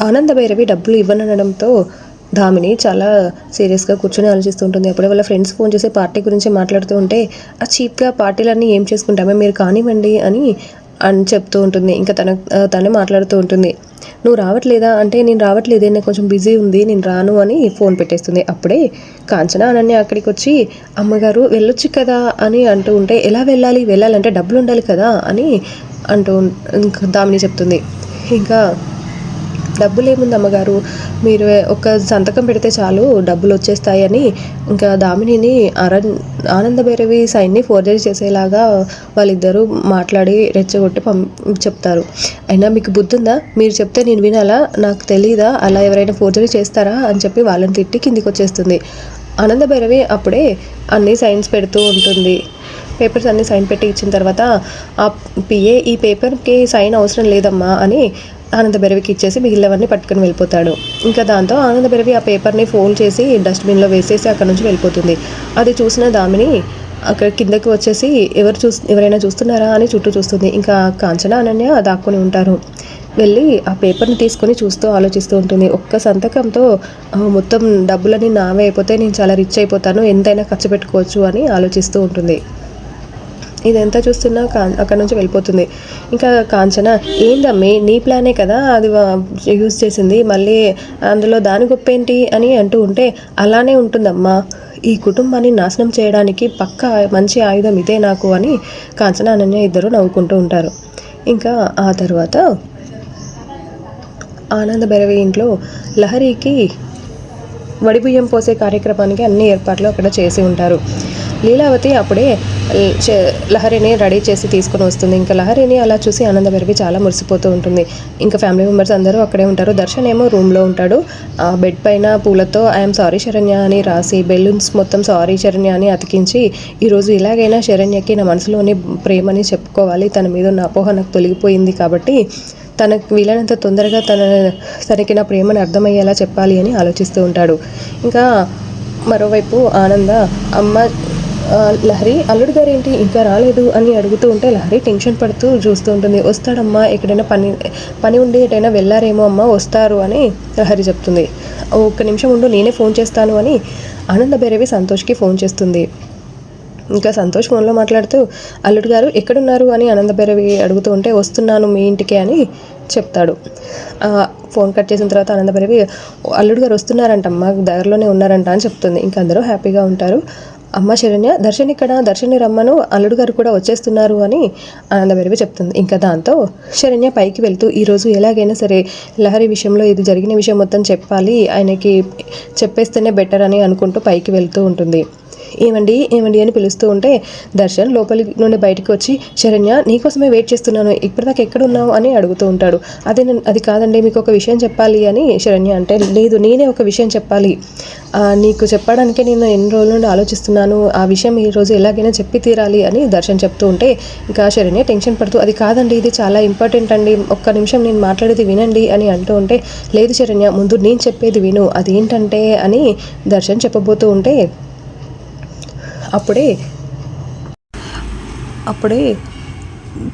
ఆనంద భైరవి డబ్బులు ఇవ్వనడంతో దామిని చాలా సీరియస్గా కూర్చొని ఆలోచిస్తూ ఉంటుంది అప్పుడే వాళ్ళ ఫ్రెండ్స్ ఫోన్ చేసి పార్టీ గురించి మాట్లాడుతూ ఉంటే ఆ చీప్గా పార్టీలన్నీ ఏం చేసుకుంటామే? మీరు కానివ్వండి అని అని చెప్తూ ఉంటుంది. ఇంకా తన తనే మాట్లాడుతూ ఉంటుంది. నువ్వు రావట్లేదా? అంటే నేను రావట్లేదే నేను కొంచెం బిజీ ఉంది నేను రాను అని ఫోన్ పెట్టేస్తుంది. అప్పుడే కాంచన అనన్య అక్కడికి వచ్చి అమ్మగారు వెళ్ళొచ్చు కదా అని అంటూ ఉంటే ఎలా వెళ్ళాలి? వెళ్ళాలంటే డబ్బులు ఉండాలి కదా అని అంటూ దామిని చెప్తుంది. ఇంకా డబ్బులేముంది అమ్మగారు? మీరు ఒక సంతకం పెడితే చాలు డబ్బులు వచ్చేస్తాయని ఇంకా దామినిని అర ఆనంద భైరవి సైన్ని ఫోర్జరీ చేసేలాగా వాళ్ళిద్దరూ మాట్లాడి రెచ్చగొట్టి పం చెప్తారు. అయినా మీకు బుద్ధి ఉందా మీరు చెప్తే నేను వినాలా? నాకు తెలీదా? అలా ఎవరైనా ఫోర్జరీ చేస్తారా? అని చెప్పి వాళ్ళని తిట్టి కిందికి వచ్చేస్తుంది ఆనంద భైరవి అప్పుడే అన్ని సైన్స్ పెడుతూ ఉంటుంది. పేపర్స్ అన్ని సైన్ పెట్టి ఇచ్చిన తర్వాత ఆ పిఏ ఈ పేపర్కి సైన్ అవసరం లేదమ్మా అని ఆనంద బెరవికి ఇచ్చేసి మిగిలినవన్నీ పట్టుకొని వెళ్ళిపోతాడు. ఇంకా దాంతో ఆనంద బెరవి ఆ పేపర్ని ఫోల్డ్ చేసి డస్ట్బిన్లో వేసేసి అక్కడ నుంచి వెళ్ళిపోతుంది. అది చూసిన దామిని అక్కడ కిందకి వచ్చేసి ఎవరు చూ ఎవరైనా చూస్తున్నారా? అని చుట్టూ చూస్తుంది. ఇంకా కాంచన అనన్య దాక్కుని ఉంటారు. వెళ్ళి ఆ పేపర్ని తీసుకొని చూస్తూ ఆలోచిస్తూ ఉంటుంది. ఒక్క సంతకంతో మొత్తం డబ్బులని నావే అయిపోతే నేను చాలా రిచ్ అయిపోతాను. ఎంతైనా ఖర్చు పెట్టుకోవచ్చు అని ఆలోచిస్తూ ఉంటుంది. ఇదంతా చూస్తున్నా కా అక్కడ నుంచి వెళ్ళిపోతుంది. ఇంకా కాంచన ఏందమ్మి నీ ప్లానే కదా అది యూజ్ చేసింది? మళ్ళీ అందులో దాని గొప్పేంటి? అని అంటూ ఉంటే అలానే ఉంటుందమ్మా. ఈ కుటుంబాన్ని నాశనం చేయడానికి పక్క మంచి ఆయుధం ఇదే నాకు అని కాంచన అనన్య ఇద్దరు నవ్వుకుంటూ ఉంటారు. ఇంకా ఆ తర్వాత ఆనంద భైరవి ఇంట్లో లహరికి వడిబియ్యం పోసే కార్యక్రమానికి అన్ని ఏర్పాట్లు అక్కడ చేసి ఉంటారు. లీలావతి అప్పుడే లహరిని రెడీ చేసి తీసుకొని వస్తుంది. ఇంకా లహరిని అలా చూసి ఆనంద చాలా మురిసిపోతూ ఉంటుంది. ఇంకా ఫ్యామిలీ మెంబర్స్ అందరూ అక్కడే ఉంటారు. దర్శన్ ఏమో రూమ్లో ఉంటాడు. ఆ బెడ్ పైన పూలతో ఐఎమ్ సారీ శరణ్య అని రాసి బెలూన్స్ మొత్తం సారీ శరణ్య అని అతికించి ఈరోజు ఇలాగైనా శరణ్యకి నా మనసులోని ప్రేమని చెప్పుకోవాలి. తన మీద ఉన్న అపోహ నాకు తొలగిపోయింది కాబట్టి తనకు వీలైనంత తొందరగా తన తనకి నా ప్రేమను అర్థమయ్యేలా చెప్పాలి అని ఆలోచిస్తూ ఉంటాడు. ఇంకా మరోవైపు ఆనంద అమ్మ లహరి అల్లుడు గారు ఏంటి? ఇంకా రాలేదు అని అడుగుతూ ఉంటే లహరి టెన్షన్ పడుతూ చూస్తూ ఉంటుంది. వస్తాడమ్మా ఎక్కడైనా పని పని ఉండి ఎటైనా వెళ్ళారేమో అమ్మా వస్తారు అని లహరి చెప్తుంది. ఒక్క నిమిషం ఉండు నేనే ఫోన్ చేస్తాను అని ఆనంద భైరవి సంతోష్కి ఫోన్ చేస్తుంది. ఇంకా సంతోష్ ఫోన్లో మాట్లాడుతూ అల్లుడు గారు ఎక్కడున్నారు? అని ఆనందభైరవి అడుగుతూ ఉంటే వస్తున్నాను మీ ఇంటికి అని చెప్తాడు. ఫోన్ కట్ చేసిన తర్వాత ఆనందభైరవి అల్లుడు గారు వస్తున్నారంటమ్మా దగ్గరలోనే ఉన్నారంట అని చెప్తుంది. ఇంకా అందరూ హ్యాపీగా ఉంటారు. అమ్మ శరణ్య దర్శన్ ఇక్కడ దర్శని రమ్మను అల్లుడు గారు కూడా వచ్చేస్తున్నారు అని ఆనందభైరవి చెప్తుంది. ఇంకా దాంతో శరణ్య పైకి వెళ్తూ ఈరోజు ఎలాగైనా సరే లహరి విషయంలో ఇది జరిగిన విషయం మొత్తం చెప్పాలి. ఆయనకి చెప్పేస్తేనే బెటర్ అని అనుకుంటూ పైకి వెళ్తూ ఉంటుంది. ఏమండి ఏమండి అని పిలుస్తూ ఉంటే దర్శన్ లోపలి నుండి బయటకు వచ్చి శరణ్య నీకోసమే వెయిట్ చేస్తున్నాను. ఇప్పటిదాకా ఎక్కడ ఉన్నావు? అని అడుగుతూ ఉంటాడు. అదే నేను- అది కాదండి మీకు ఒక విషయం చెప్పాలి అని శరణ్య అంటే లేదు నేనే ఒక విషయం చెప్పాలి. నీకు చెప్పడానికే నేను ఎన్ని రోజుల నుండి ఆలోచిస్తున్నాను. ఆ విషయం ఈరోజు ఎలాగైనా చెప్పి తీరాలి అని దర్శన్ చెప్తూ ఉంటే ఇంకా శరణ్య టెన్షన్ పడుతూ అది కాదండి ఇది చాలా ఇంపార్టెంట్ అండి. ఒక్క నిమిషం నేను మాట్లాడేది వినండి అని అంటూ ఉంటే లేదు శరణ్య ముందు నేను చెప్పేది విను. అదేంటంటే అని దర్శన్ చెప్పబోతూ ఉంటే అప్పుడే అప్పుడే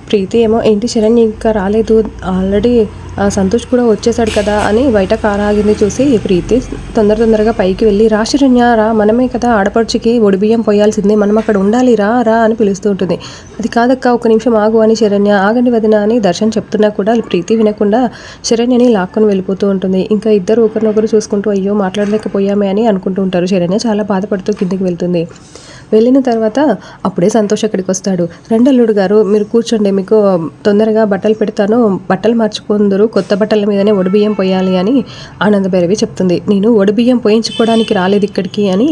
ప్రీతి ఏమో ఏంటి శరణ్ ఇంకా రాలేదు. ఆల్రెడీ సంతోష్ కూడా వచ్చేసాడు కదా అని బయట కారు ఆగింది చూసి ప్రీతి తొందర తొందరగా పైకి వెళ్ళి రా రా మనమే కదా ఆడపడుచుకి ఒడిబియ్యం పోయాల్సిందే మనం అక్కడ ఉండాలి రా రా అని పిలుస్తూ ఉంటుంది. అది కాదక్క ఒక నిమిషం ఆగు అని శరణ్య ఆగండి వదిన అని దర్శన్ చెప్తున్నా కూడా ప్రీతి వినకుండా శరణ్యని లాక్కొని వెళ్ళిపోతూ ఉంటుంది. ఇంకా ఇద్దరు ఒకరినొకరు చూసుకుంటూ అయ్యో మాట్లాడలేకపోయామే అని అనుకుంటూ ఉంటారు. శరణ్య చాలా బాధపడుతూ కిందికి వెళ్తుంది. వెళ్ళిన తర్వాత అప్పుడే సంతోష్ అక్కడికి వస్తాడు. రెండల్లుడు గారు మీరు కూర్చోండి మీకు తొందరగా బట్టలు పెడతాను బట్టలు మార్చుకుందరు కొత్త బట్టల మీదనే ఒడిబియ్యం పోయాలి అని ఆనందభైరవి చెప్తుంది. నేను ఒడిబియ్యం పోయించుకోవడానికి రాలేదు ఇక్కడికి అని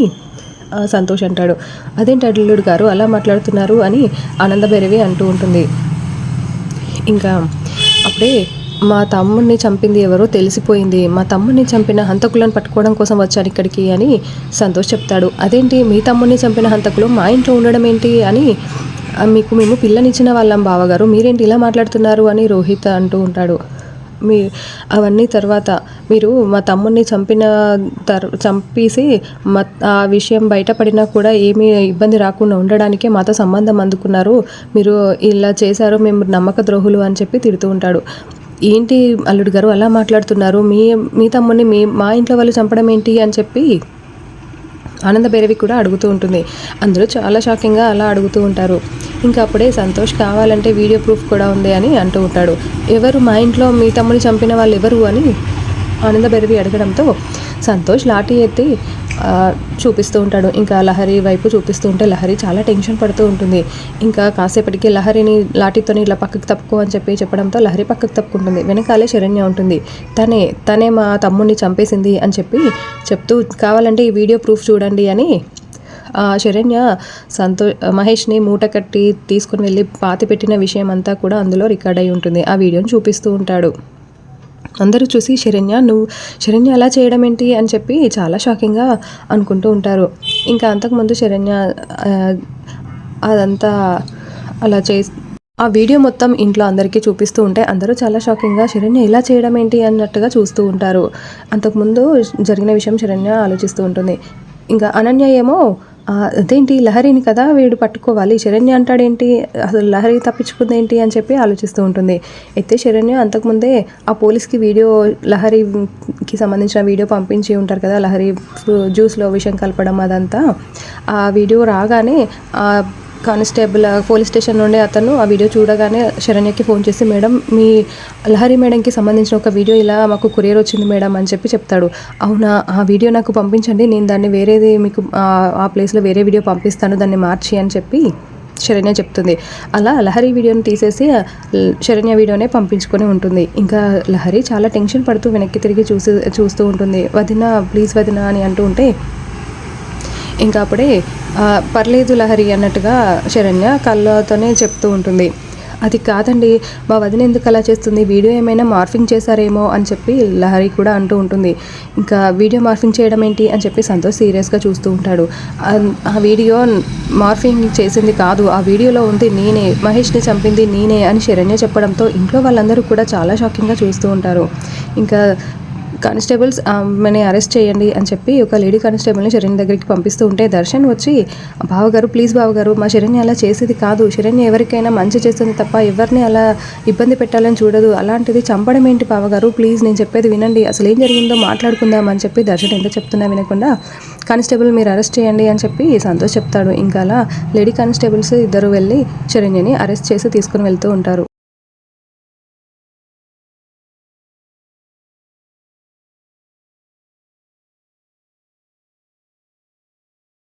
సంతోష్ అంటాడు. అదేంటి అల్లుడు గారు అలా మాట్లాడుతున్నారు అని ఆనందభైరవి అంటూ ఉంటుంది. ఇంకా అప్పుడే మా తమ్ముడిని చంపింది ఎవరో తెలిసిపోయింది. మా తమ్ముడిని చంపిన హంతకులను పట్టుకోవడం కోసం వచ్చాను ఇక్కడికి అని సంతోష్ చెప్తాడు. అదేంటి మీ తమ్ముడిని చంపిన హంతకులు మా ఇంట్లో ఉండడం ఏంటి అని మీకు మేము పిల్లనిచ్చిన వాళ్ళం బావగారు. మీరేంటి ఇలా మాట్లాడుతున్నారు అని రోహిత్ అంటూ ఉంటాడు. మీ అవన్నీ తర్వాత మీరు మా తమ్ముడిని చంపిన తర్ చంపేసి మా ఆ విషయం బయటపడినా కూడా ఏమీ ఇబ్బంది రాకుండా ఉండడానికే మాతో సంబంధం అందుకున్నారు. మీరు ఇలా చేశారు మేము నమ్మక ద్రోహులు అని చెప్పి తిడుతూ ఉంటాడు. ఏంటి అల్లుడు గారు అలా మాట్లాడుతున్నారు? మీ మీ తమ్ముడిని మీ మా ఇంట్లో వాళ్ళు చంపడం ఏంటి అని చెప్పి ఆనంద భైరవి కూడా అడుగుతూ ఉంటుంది. అందరూ చాలా షాకింగ్గా అలా అడుగుతూ ఉంటారు. ఇంకా అప్పుడే సంతోష్ కావాలంటే వీడియో ప్రూఫ్ కూడా ఉంది అని అంటూ ఉంటాడు. ఎవరు మా ఇంట్లో మీ తమ్ముని చంపిన వాళ్ళు ఎవరు అని ఆనంద భైరవి అడగడంతో సంతోష్ లాఠీ ఎత్తి చూపిస్తూ ఉంటాడు. ఇంకా లహరి వైపు చూపిస్తూ ఉంటే లహరి చాలా టెన్షన్ పడుతూ ఉంటుంది. ఇంకా కాసేపటికి లహరిని లాఠీతోని ఇలా పక్కకు తప్పుకో అని చెప్పి చెప్పడంతో లహరి పక్కకు తప్పుకుంటుంది. వెనకాలే శరణ్య ఉంటుంది. తనే తనే మా తమ్ముడిని చంపేసింది అని చెప్పి చెప్తూ కావాలంటే ఈ వీడియో ప్రూఫ్ చూడండి అని ఆ శరణ్య సంతో మహేష్ని మూట కట్టి తీసుకుని వెళ్ళి పాతి పెట్టిన విషయం అంతా కూడా అందులో రికార్డ్ అయి ఉంటుంది. ఆ వీడియోని చూపిస్తూ ఉంటాడు. అందరూ చూసి శరణ్య నువ్వు శరణ్య అలా చేయడం ఏంటి? అని చెప్పి చాలా షాకింగ్గా అనుకుంటూ ఉంటారు. ఇంకా అంతకుముందు శరణ్య అదంతా అలా చే ఆ వీడియో మొత్తం ఇంట్లో అందరికీ చూపిస్తూ ఉంటే అందరూ చాలా షాకింగ్గా శరణ్య ఇలా చేయడం ఏంటి? అన్నట్టుగా చూస్తూ ఉంటారు. అంతకుముందు జరిగిన విషయం శరణ్య ఆలోచిస్తూ ఉంటుంది. ఇంకా అనన్య ఏమో అదేంటి లహరిని కదా వీడు పట్టుకోవాలి. శరణ్య అంటాడేంటి? అసలు లహరి తప్పించుకుందేంటి అని చెప్పి ఆలోచిస్తూ ఉంటుంది. అయితే శరణ్య అంతకుముందే ఆ పోలీస్కి వీడియో లహరికి సంబంధించిన వీడియో పంపించి ఉంటారు కదా లహరి జ్యూస్లో విషయం కలపడం అదంతా. ఆ వీడియో రాగానే ఆ కానిస్టేబుల్ పోలీస్ స్టేషన్ నుండి అతను ఆ వీడియో చూడగానే శరణ్యకి ఫోన్ చేసి మేడం మీ లహరి మేడంకి సంబంధించిన ఒక వీడియో ఇలా మాకు కొరియర్ వచ్చింది మేడం అని చెప్పి చెప్తాడు. అవునా? ఆ వీడియో నాకు పంపించండి. నేను దాన్ని వేరేది మీకు ఆ- ప్లేస్లో వేరే వీడియో పంపిస్తాను. దాన్ని మార్చి అని చెప్పి శరణ్య చెప్తుంది. అలా లహరి వీడియోని తీసేసి శరణ్య వీడియోనే పంపించుకొని ఉంటుంది. ఇంకా లహరి చాలా టెన్షన్ పడుతూ వెనక్కి తిరిగి చూసి చూస్తూ ఉంటుంది. వదిన ప్లీజ్ వదిన అని అంటూ ఉంటే ఇంకా అప్పుడే పర్లేదు లహరి అన్నట్టుగా శరణ్య కళ్ళతోనే చెప్తూ ఉంటుంది. అది కాదండి మా వదిన ఎందుకు అలా చేస్తుంది? వీడియో ఏమైనా మార్ఫింగ్ చేశారేమో అని చెప్పి లహరి కూడా అంటూ ఉంటుంది. ఇంకా వీడియో మార్ఫింగ్ చేయడం ఏంటి అని చెప్పి సంతోష్ సీరియస్గా చూస్తూ ఉంటాడు. ఆ- ఆ వీడియో మార్ఫింగ్ చేసింది కాదు ఆ వీడియోలో ఉంది నేనే మహేష్ని చంపింది నేనే అని శరణ్య చెప్పడంతో ఇంట్లో వాళ్ళందరూ కూడా చాలా షాకింగ్గా చూస్తూ ఉంటారు. ఇంకా కానిస్టేబుల్స్ ఆమెని అరెస్ట్ చేయండి అని చెప్పి ఒక లేడీ కానిస్టేబుల్ని శరణ్య దగ్గరికి పంపిస్తూ ఉంటే దర్శన్ వచ్చి బావగారు ప్లీజ్ బావగారు మా శరణ్య అలా చేసేది కాదు. శరణ్య ఎవరికైనా మంచి చేస్తుంది తప్ప ఎవరిని అలా ఇబ్బంది పెట్టాలని చూడదు. అలాంటిది చంపడం ఏంటి బావగారు ప్లీజ్ నేను చెప్పేది వినండి. అసలు ఏం జరిగిందో మాట్లాడుకుందాం అని చెప్పి దర్శన్ ఎంత చెప్తున్నా వినకుండా కానిస్టేబుల్ మీరు అరెస్ట్ చేయండి అని చెప్పి సంతోష్ చెప్తాడు. ఇంకా అలా లేడీ కానిస్టేబుల్స్ ఇద్దరు వెళ్ళి శరణ్యని అరెస్ట్ చేసి తీసుకుని వెళ్తూ ఉంటారు.